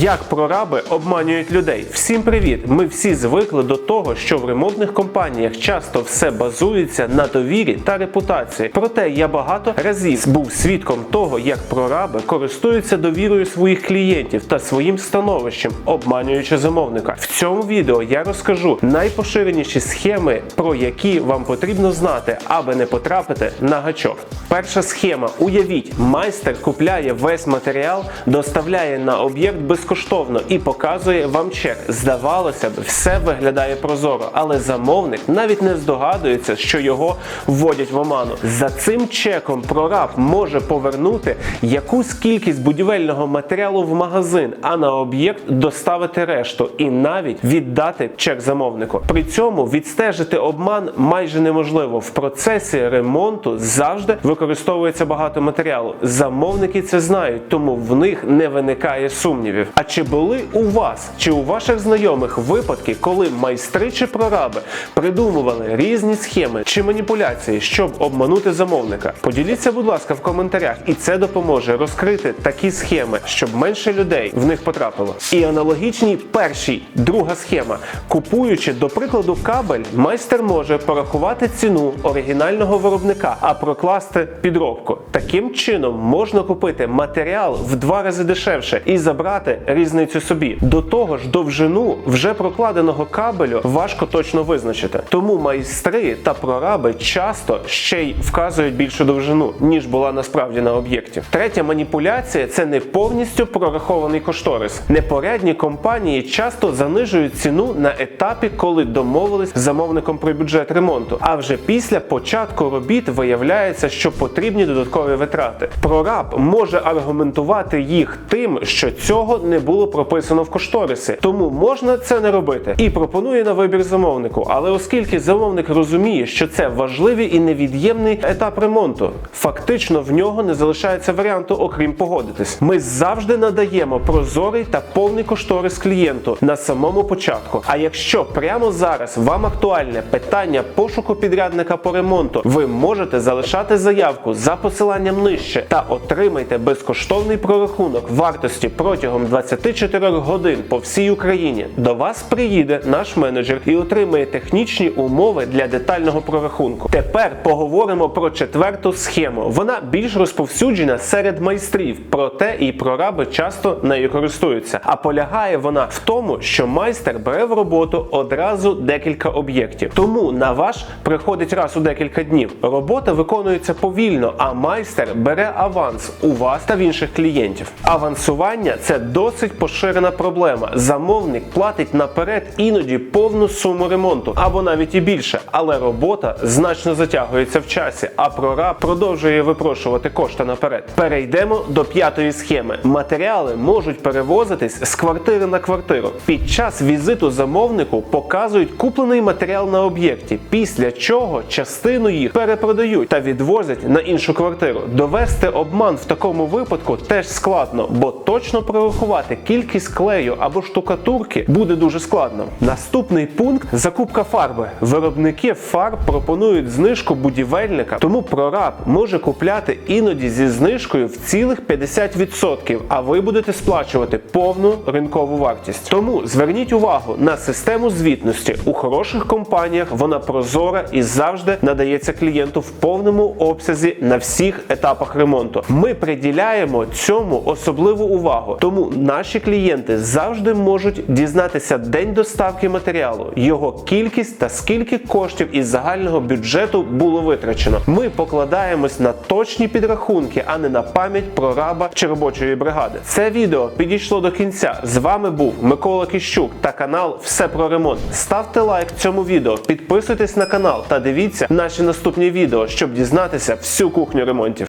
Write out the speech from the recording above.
Як прораби обманюють людей? Всім привіт! Ми всі звикли до того, що в ремонтних компаніях часто все базується на довірі та репутації. Проте я багато разів був свідком того, як прораби користуються довірою своїх клієнтів та своїм становищем, обманюючи замовника. В цьому відео я розкажу найпоширеніші схеми, про які вам потрібно знати, аби не потрапити на гачок. Перша схема: уявіть, майстер купляє весь матеріал, доставляє на об'єкт безкоштовно і показує вам чек. Здавалося б, все виглядає прозоро, але замовник навіть не здогадується, що його вводять в оману. За цим чеком прораб може повернути якусь кількість будівельного матеріалу в магазин, а на об'єкт доставити решту і навіть віддати чек замовнику. При цьому відстежити обман майже неможливо. В процесі ремонту завжди використовується багато матеріалу. Замовники це знають, тому в них не виникає сумнівів. А чи були у вас чи у ваших знайомих випадки, коли майстри чи прораби придумували різні схеми чи маніпуляції, щоб обманути замовника? Поділіться, будь ласка, в коментарях, і це допоможе розкрити такі схеми, щоб менше людей в них потрапило. І аналогічні першій, друга схема. Купуючи, до прикладу, кабель, майстер може порахувати ціну оригінального виробника, а прокласти підробку. Таким чином можна купити матеріал в два рази дешевше і забрати різницю собі. До того ж, довжину вже прокладеного кабелю важко точно визначити. Тому майстри та прораби часто ще й вказують більшу довжину, ніж була насправді на об'єкті. Третя маніпуляція це не повністю прорахований кошторис. Непорядні компанії часто занижують ціну на етапі, коли домовились з замовником про бюджет ремонту. А вже після початку робіт виявляється, що потрібні додаткові витрати. Прораб може аргументувати їх тим, що цього не було прописано в кошторисі, тому можна це не робити і пропонує на вибір замовнику. Але оскільки замовник розуміє, що це важливий і невід'ємний етап ремонту, фактично в нього не залишається варіанту, окрім погодитись. Ми завжди надаємо прозорий та повний кошторис клієнту на самому початку. А якщо прямо зараз вам актуальне питання пошуку підрядника по ремонту, ви можете залишати заявку за посиланням нижче та отримайте безкоштовний прорахунок вартості протягом 24 годин по всій Україні. До вас приїде наш менеджер і отримає технічні умови для детального прорахунку. Тепер поговоримо про четверту схему. Вона більш розповсюджена серед майстрів, проте і прораби часто нею користуються. А полягає вона в тому, що майстер бере в роботу одразу декілька об'єктів. Тому на ваш приходить раз у декілька днів. Робота виконується повільно, а майстер бере аванс у вас та в інших клієнтів. Авансування це досить поширена проблема. Замовник платить наперед іноді повну суму ремонту або навіть і більше, але робота значно затягується в часі, а прораб продовжує випрошувати кошти наперед. Перейдемо до п'ятої схеми. Матеріали можуть перевозитись з квартири на квартиру. Під час візиту замовнику показують куплений матеріал на об'єкті, після чого частину їх перепродають та відвозять на іншу квартиру. Довести обман в такому випадку теж складно, бо точно прорахувати кількість клею або штукатурки буде дуже складно. Наступний пункт закупка фарби. Виробники фарб пропонують знижку будівельника, тому прораб може купляти іноді зі знижкою в цілих 50%, а ви будете сплачувати повну ринкову вартість. Тому зверніть увагу на систему звітності. У хороших компаніях вона прозора і завжди надається клієнту в повному обсязі на всіх етапах ремонту. Ми приділяємо цьому особливу увагу, тому наші клієнти завжди можуть дізнатися день доставки матеріалу, його кількість та скільки коштів із загального бюджету було витрачено. Ми покладаємось на точні підрахунки, а не на пам'ять прораба чи робочої бригади. Це відео підійшло до кінця. З вами був Микола Кіщук та канал Все про ремонт. Ставте лайк цьому відео, підписуйтесь на канал та дивіться наші наступні відео, щоб дізнатися всю кухню ремонтів.